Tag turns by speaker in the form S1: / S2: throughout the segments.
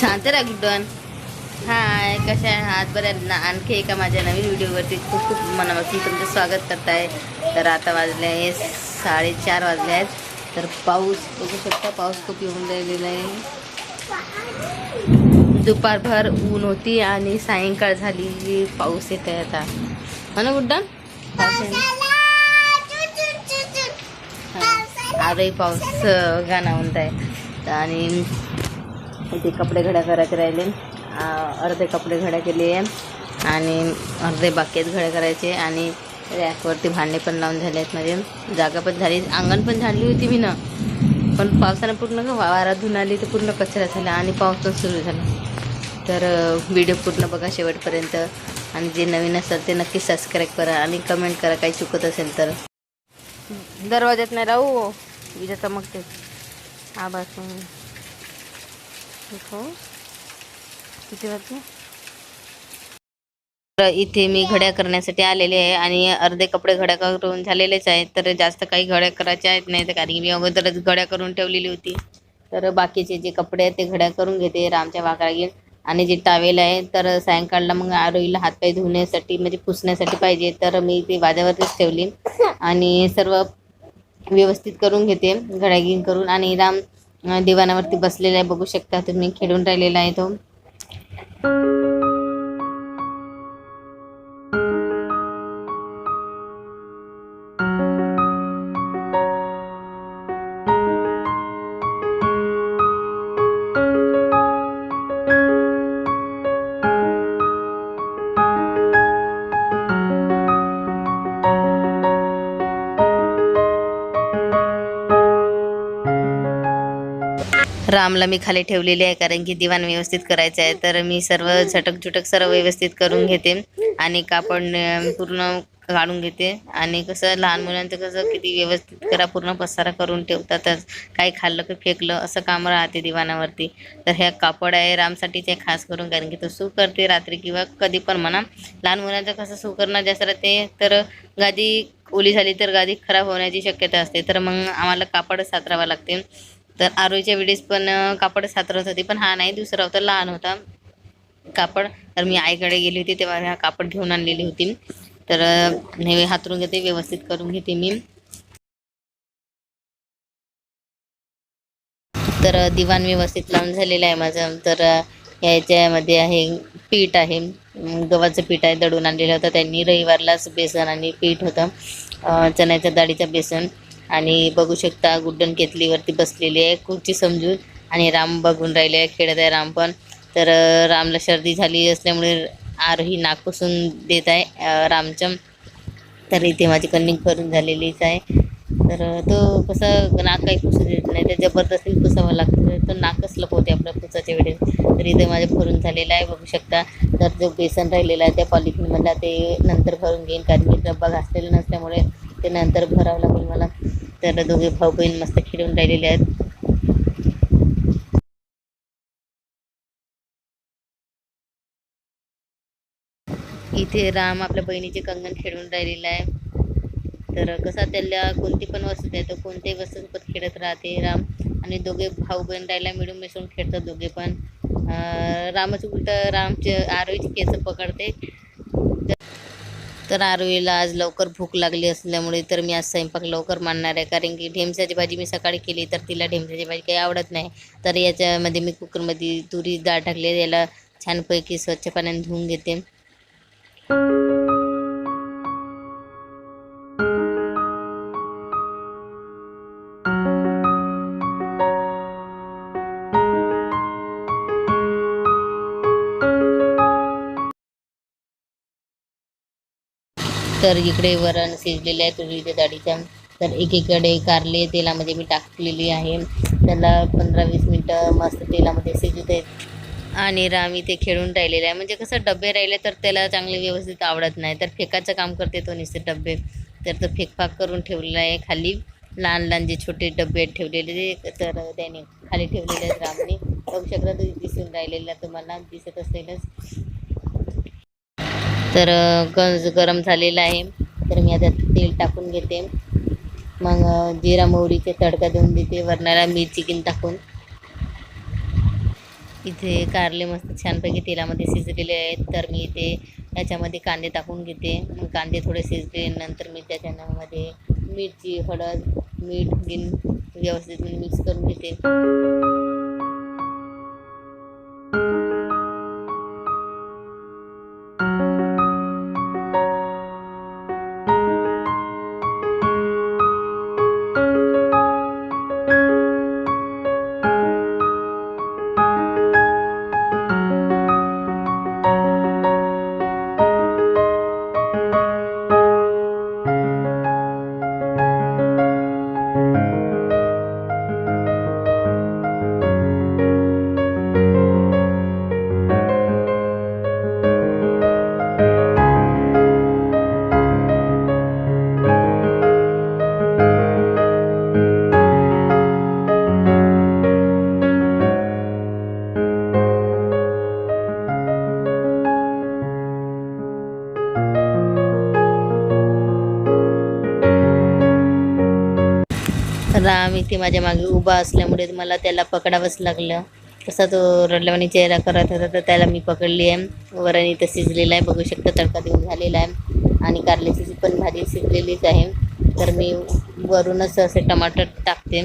S1: शांत राहा गुड्डन हाय कशा आहात? बऱ्या ना आणखी एका माझ्या नवीन व्हिडिओवरती खूप खूप मनापासून तुमचं स्वागत करत आहे तर आता वाजले आहे साडेचार वाजले आहेत. तर पाऊस बघू शकता पाऊस खूप येऊन राहिलेला आहे. दुपारभर ऊन होती आणि सायंकाळ झाली. पाऊस येत आहे आता. हो हा ना गुड्डन पाऊस आहे आजही पाऊस गाणं म्हणत आहे आणि इथे कपडे घड्या करायचे राहिले अर्धे कपडे घड्या केले. आहे आणि अर्धे बाकी आहेत घड्या करायचे. आणि रॅकवरती भांडे पण लावून झाले आहेत माझे. जागा पण झाली. अंगण पण झाडली होती मी ना. पण पावसानं पूर्ण वारा धुऊन आली तर पूर्ण कचरा झाला आणि पाऊस पण सुरू झाला. तर व्हिडिओ पूर्ण बघा शेवटपर्यंत. आणि जे नवीन असेल ते नक्की सबस्क्राईब करा आणि कमेंट करा काही चुकत असेल तर. दरवाज्यात नाही राहू. विजा चमकते आवाज देखो किती तर इथे मी घड्या करण्यासाठी आलेले आहे आणि अर्धे कपडे घड्या करून झालेलेच आहेत. तर जास्त काही घड्या करायच्या आहेत नाही तर कारण की मी अगोदरच घड्या करून ठेवलेली होती. तर बाकीचे जे कपडे आहेत ते घड्या करून घेते रामच्या वाकडा घेऊन. आणि जे टावेल आहे तर सायंकाळला मग आरोईला हातपाय धुण्यासाठी म्हणजे पुसण्यासाठी पाहिजे. तर मी ते वाजावरतीच ठेवली आणि सर्व व्यवस्थित करून घेते घड्या घेऊन करून. आणि राम दिवाणावरती बसलेला आहे. बघू शकता तुम्ही खेळून राहिलेला आहे तो. रामला मी खाली ठेवलेली आहे कारण की दिवाण व्यवस्थित करायचं आहे. तर मी सर्व झटक झुटक सर्व व्यवस्थित करून घेते आणि कापड पूर्ण काढून घेते. आणि कसं लहान मुलांचं कसं किती व्यवस्थित करा पूर्ण पसारा करून ठेवतातच. काही खाल्लं की फेकलं असं काम राहते दिवाणावरती. तर ह्या कापड आहे रामसाठीच आहे खास करून कारण की तो सू करते रात्री किंवा कधी पण म्हणा. लहान मुलांचं कसं सू करणं जास्त राहते तर गादी ओली झाली तर गादी खराब होण्याची शक्यता असते. तर मग आम्हाला कापड सातरावं लागते. तर आरोईच्या वेळेस पण कापड सातरत होती पण हा नाही दुसरा होता लहान होता कापड. तर मी आईकडे गेली होती तेव्हा हा कापड घेऊन आणलेली होती. तर अं, हे हातरून घेते व्यवस्थित करून घेते मी. तर दिवाण व्यवस्थित लावून झालेलं आहे माझं. तर याच्यामध्ये आहे पीठ आहे. गव्हाचं पीठ आहे दळून आणलेलं होतं. त्यांनी रविवारलाच बेसन आणि पीठ होतं. चण्याच्या डाळीचं बेसन. आणि बघू शकता गुड्डन केतलीवरती बसलेली आहे खुर्ची समजून. आणि राम बघून राहिले आहे खेळत आहे राम पण. तर रामला सर्दी झाली असल्यामुळे आरोही नाक पुसून देत आहे अं, रामचं. तर इथे माझी कन्निंग करून झालेलीच आहे. तर तो कसं नाक काही पुसू देत नाही तर जबरदस्ती पुसावं लागतं. तर नाकच लपवते आपल्या पुसाच्या वेळेस. तर इथे माझं भरून झालेलं आहे बघू शकता. तर जो बेसन राहिलेला आहे त्या पॉलिथिनमधला ते नंतर भरून घेईन. कारण की डब्बा घासलेला नसल्यामुळे ते नंतर भरावं लागेल मला. तर दोघे भाऊ बहीण मस्त खेळून राहिलेले आहेत. इथे राम आपल्या बहिणीचे कंगन खेळून राहिलेला आहे. तर कसा त्याला कोणती पण वस्तू द्यायचं कोणत्याही वस्तूसोबत खेळत राहते राम. आणि दोघे भाऊ बहीण राहायला मिळून मिसळून खेळतात दोघे पण. रामच उलट रामचे आरोहीचे केस पकडते. तर आरोहीला आज लवकर भूक लागली असल्यामुळे तर मी आज स्वयंपाक लवकर मांडणार आहे. कारण की ढेमसाची भाजी मी सकाळी केली तर तिला ढेमसाची भाजी काही आवडत नाही. तर याच्यामध्ये मी कुकरमध्ये तुरी डाळ टाकली याला छानपैकी स्वच्छ पाण्याने धुवून घेते. तर इकडे वरण शिजलेले आहे तुरीच्या डाळीच्या. तर एकीकडे कारले तेलामध्ये मी टाकलेली आहे. त्याला पंधरा वीस मिनटं मस्त तेलामध्ये शिजत आहेत आणि रामी ते खेळून राहिलेलं आहे. म्हणजे कसं डबे राहिले तर त्याला चांगले व्यवस्थित आवडत नाही. तर फेकाचं काम करते तो नुसते डबे. तर तो फेकफाक करून ठेवलेला आहे खाली. लहान लहान जे छोटे डबे ठेवलेले तर त्याने खाली ठेवलेले आहेत रामने. बघू शकता दिसून राहिलेला तुम्हाला. दिसत असेलच. तर गंज गरम झालेला आहे. तर मी आता तेल टाकून घेते. मग जिरा मोहरीचे तडका देऊन देते. वरणाला मिरची किन टाकून. इथे कारले मस्त छानपैकी तेलामध्ये शिजलेले आहेत. तर मी इथे याच्यामध्ये कांदे टाकून घेते. मग कांदे थोडे शिजले. नंतर मी त्याच्यामध्ये मिरची हळद मीठ गिन व्यवस्थित मिक्स करून घेते. राम इथे माझ्या मागे उभा असल्यामुळे मला त्याला पकडावंच लागलं. तसा तो रडल्यावानी चेहरा करत होता तर त्याला मी पकडली आहे. वराने इथं शिजलेलं आहे बघू शकता तडका देऊन झालेला आहे. आणि कारल्याची पण भाजी शिजलेलीच आहे तर मी वरूनच असे टमाटर टाकते.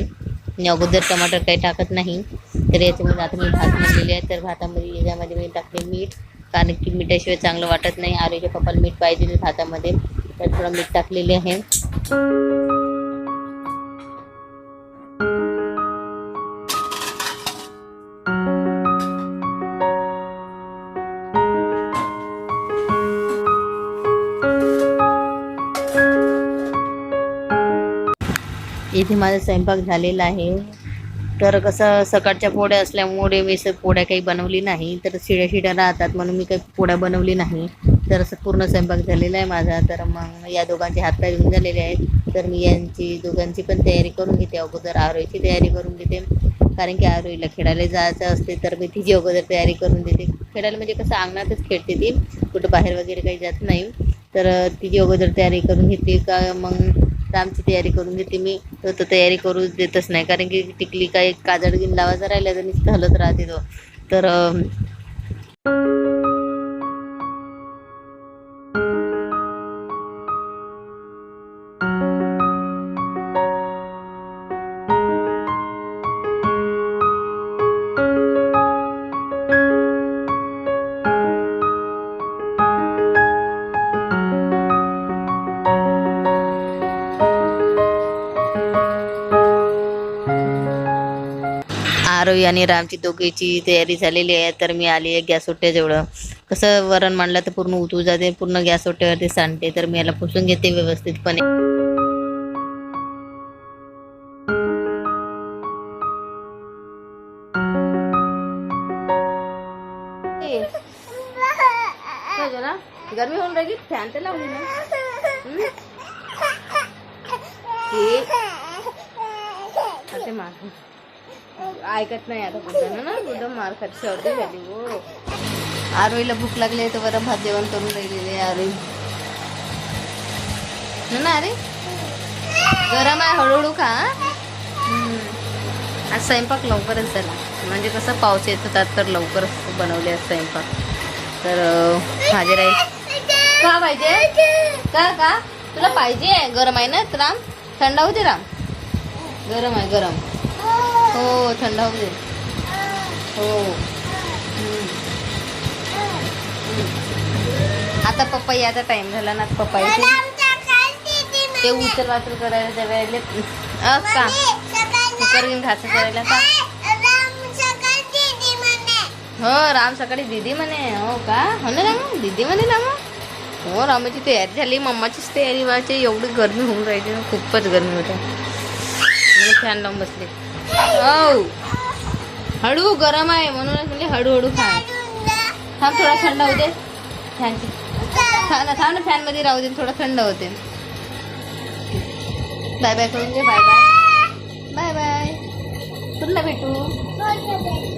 S1: मी अगोदर टमाटर काही टाकत नाही तर याच्यामध्ये आता मी भात म्हणलेली आहे तर भातामध्ये याच्यामध्ये मी टाकते मीठ. कारण की मिठाशिवाय चांगलं वाटत नाही. आरोग्य पप्पाला मीठ पाहिजे भातामध्ये तर थोडं मीठ टाकलेले आहे. इथे माझा स्वयंपाक झालेला आहे. तर कसं सकाळच्या पोळ्या असल्यामुळे मी स पोळ्या काही बनवली नाही. तर शिड्या शिड्या राहतात म्हणून मी काही पोळ्या बनवली नाही. तर असं पूर्ण स्वयंपाक झालेला आहे माझा. तर मग या दोघांचे हातपाय धुवून झालेले आहेत. तर मी यांची दोघांची पण तयारी करून घेते. अगोदर आरोहीची तयारी करून घेते. कारण की आरोईला खेळायला जायचं असते तर मी तिची अगोदर तयारी करून देते. खेळायला म्हणजे कसं अंगणातच खेळते ती. कुठं बाहेर वगैरे काही जात नाही. तर तिची अगोदर तयारी करून घेते. का मग आमची तयारी करून घेते मी. तो तर तयारी करू देतच नाही. कारण की टिकली काही काजळ गिन लावायचा राहिला तर नुसतं हलत राहते तो. तर अं, आरोही आणि रामची दोघीची तयारी झालेली आहे. तर मी आली आहे गॅस ओट्याजवळ. कसं वरण मांडलं तर पूर्ण उतू जाते पूर्ण गॅस ओट्यावरती सांडते. तर मी याला पुसून घेते व्यवस्थितपणे. गरमी होऊन राहिली फॅन तर लावली ना हम्म? हे, ते मार ऐकत नाही आता बुद्धानं ना बुद्धा मार खात सर्दी झाली हो. आरोईला भूक लागली तर बरं भात जेवण करून राहिलेले आरोई ना अरे गरम आहे हळूहळू का आज स्वयंपाक लवकरच झाला. म्हणजे कसं पाऊस येत होता तर लवकरच बनवले आज स्वयंपाक. तर अं, भाजी राहील. का पाहिजे का का तुला पाहिजे गरम आहे ना राम. थंड होते राम. गरम आहे गरम. हो थंड होऊ दे हो आता पप्पाई आता पप्पा याचा टाइम झाला ना पप्पा ते उचल वाचल करायला त्या वेळेला. का? कुकर घेऊन घास करायला का? हो राम सकाळी दीदी म्हणे. हो का? हो ना राम? दीदी म्हणे राम हो रामाची तयारी झाली. मम्माचीच तयारी व्हायची एवढी गरमी होऊन राहिली खूपच गरमी होते. मी फॅन लावून बसले. हो हळू गरम आहे म्हणूनच म्हणजे हळूहळू खा. थांब थोडा थंड होते दे. थांब ना थांब ना फॅनमध्ये राहू दे थोडा थंड होते. बाय बाय करून दे बाय बाय बाय बाय पुन्हा भेटू.